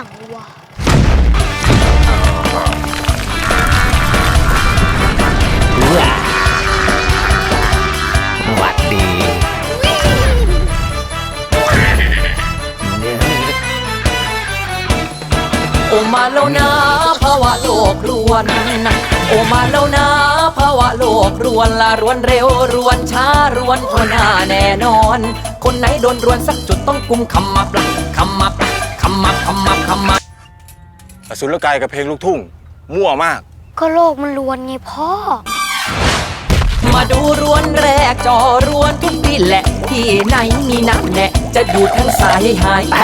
อย่โอมาแล้วนะภาวะโลกรวนโอมาแล้วนะภาวะโลกรวนละรวนเร็วรวนช้ารวนพอหน้าแน่นอน คนไหนโดนรวนสักจุดต้องกุมคำมาปลัก สุรกายกับเพลงลูกทุ่ง มั่วมาก ก็โลกมันลวนไงพ่อ มาดูรวนแรกจอรวนทุกที่แหละ ที่ไหนมีน้ำแน่จะดูดทั้งสายให้หายไป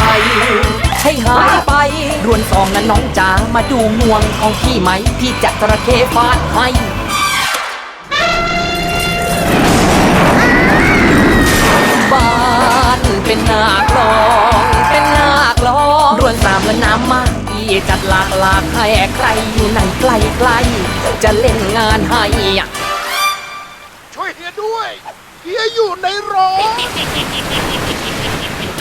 ให้หายไป รวนสองนั้นน้องจ๋ามาดูงวงของพี่ไหม พี่จะจระเข้ฟาดให้ จัดหลากหลากให้ใครอยู่ไหนไกลไกลจะเล่นงานให้ช่วยเฮียด้วยเฮียอยู่ในรถ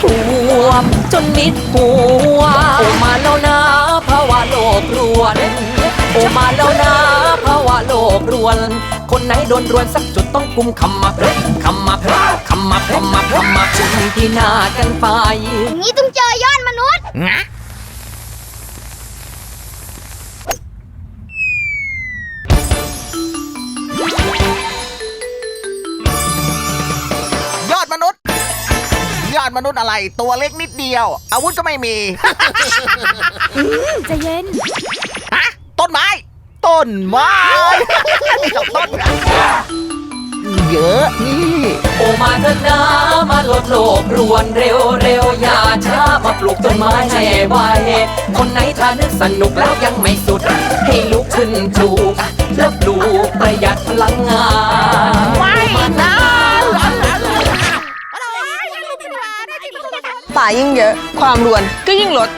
ท่วมจนมิดหัวโอมาแล้วนะภาวะโลกรวนโอมาแล้วนะภาวะโลกรวน คนไหนโดนรวนสักจุดต้องกุมคำมับคำมับคำมับคำมับคำมับชุมที่หน้ากันไปอย่างนี้ต้องเจอยอดมนุษย์ มนุษย์อะไรตัวเล็กนิดเดียว อาวุธก็ไม่มี ใจะเย็น ฮะ ต้นไม้ ต้นไม้กับต้นเยอะนี่โอมาเถอะนะมาลดโลกรวนเร็วเร็วอย่าช้ามาปลูกต้นไม้ให้ไวคนไหนทานึกสนุกแล้วยังไม่สุด ให้ลุกขึ้นปลูกแล้วปลูกประหยัดพลังงานายิ่งเยอะ ความรวนก็ยิ่งลด